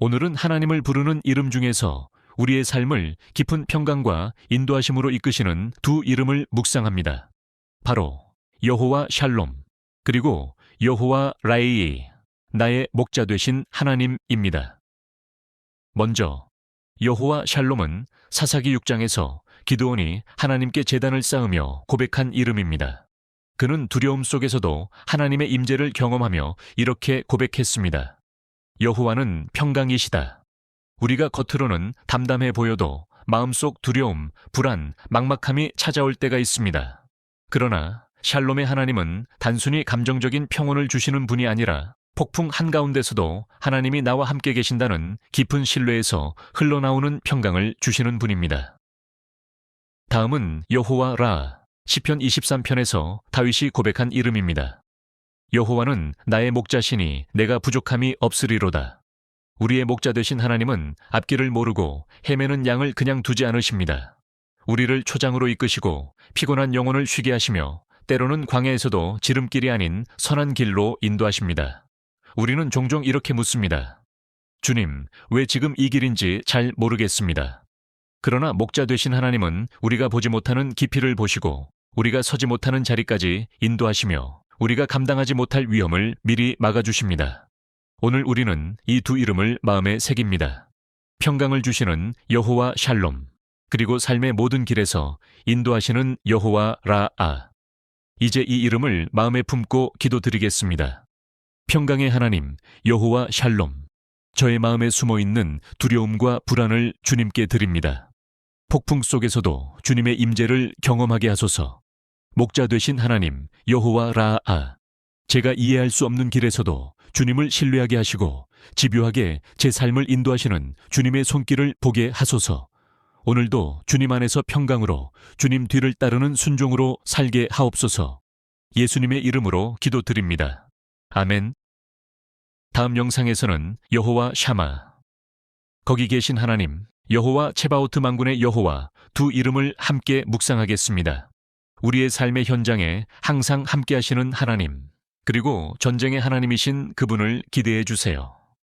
오늘은 하나님을 부르는 이름 중에서 우리의 삶을 깊은 평강과 인도하심으로 이끄시는 두 이름을 묵상합니다. 바로 여호와 샬롬 그리고 여호와 라이 나의 목자 되신 하나님입니다. 먼저 여호와 샬롬은 사사기 6장에서 기드온이 하나님께 제단을 쌓으며 고백한 이름입니다. 그는 두려움 속에서도 하나님의 임재를 경험하며 이렇게 고백했습니다. 여호와는 평강이시다. 우리가 겉으로는 담담해 보여도 마음속 두려움, 불안, 막막함이 찾아올 때가 있습니다. 그러나 샬롬의 하나님은 단순히 감정적인 평온을 주시는 분이 아니라 폭풍 한가운데서도 하나님이 나와 함께 계신다는 깊은 신뢰에서 흘러나오는 평강을 주시는 분입니다. 다음은 여호와 라 시편 23편에서 다윗이 고백한 이름입니다. 여호와는 나의 목자시니 내가 부족함이 없으리로다. 우리의 목자 되신 하나님은 앞길을 모르고 헤매는 양을 그냥 두지 않으십니다. 우리를 초장으로 이끄시고 피곤한 영혼을 쉬게 하시며 때로는 광야에서도 지름길이 아닌 선한 길로 인도하십니다. 우리는 종종 이렇게 묻습니다. 주님, 왜 지금 이 길인지 잘 모르겠습니다. 그러나 목자 되신 하나님은 우리가 보지 못하는 깊이를 보시고 우리가 서지 못하는 자리까지 인도하시며 우리가 감당하지 못할 위험을 미리 막아주십니다. 오늘 우리는 이 두 이름을 마음에 새깁니다. 평강을 주시는 여호와 샬롬, 그리고 삶의 모든 길에서 인도하시는 여호와 라아. 이제 이 이름을 마음에 품고 기도드리겠습니다. 평강의 하나님, 여호와 샬롬. 저의 마음에 숨어 있는 두려움과 불안을 주님께 드립니다. 폭풍 속에서도 주님의 임재를 경험하게 하소서. 목자 되신 하나님, 여호와 라아. 제가 이해할 수 없는 길에서도 주님을 신뢰하게 하시고 집요하게 제 삶을 인도하시는 주님의 손길을 보게 하소서. 오늘도 주님 안에서 평강으로 주님 뒤를 따르는 순종으로 살게 하옵소서. 예수님의 이름으로 기도드립니다. 아멘. 다음 영상에서는 여호와 샤마. 거기 계신 하나님, 여호와 체바오트 만군의 여호와 두 이름을 함께 묵상하겠습니다. 우리의 삶의 현장에 항상 함께 하시는 하나님, 그리고 전쟁의 하나님이신 그분을 기대해 주세요.